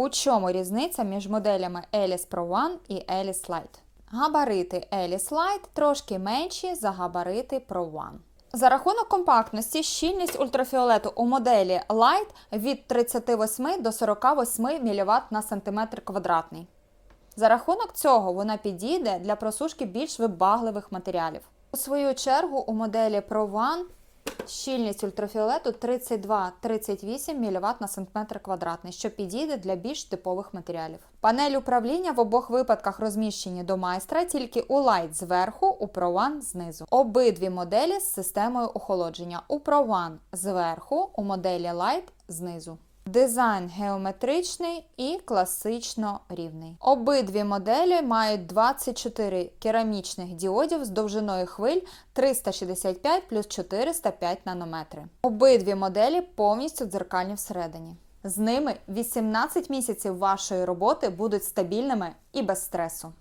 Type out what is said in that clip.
У чому різниця між моделями Alice Pro One і Alice Lite? Габарити Alice Lite трошки менші за габарити Pro One. За рахунок компактності, щільність ультрафіолету у моделі Light від 38 до 48 мВт на сантиметр квадратний. За рахунок цього вона підійде для просушки більш вибагливих матеріалів. У свою чергу у моделі Pro One щільність ультрафіолету 32-38 мВт на сантиметр квадратний, що підійде для більш типових матеріалів. Панель управління в обох випадках розміщені до майстра, тільки у Light зверху, у ProOne знизу. Обидві моделі з системою охолодження. У ProOne зверху, у моделі Light знизу. Дизайн геометричний і класично рівний. Обидві моделі мають 24 керамічних діодів з довжиною хвиль 365 плюс 405 нанометри. Обидві моделі повністю дзеркальні всередині. З ними 18 місяців вашої роботи будуть стабільними і без стресу.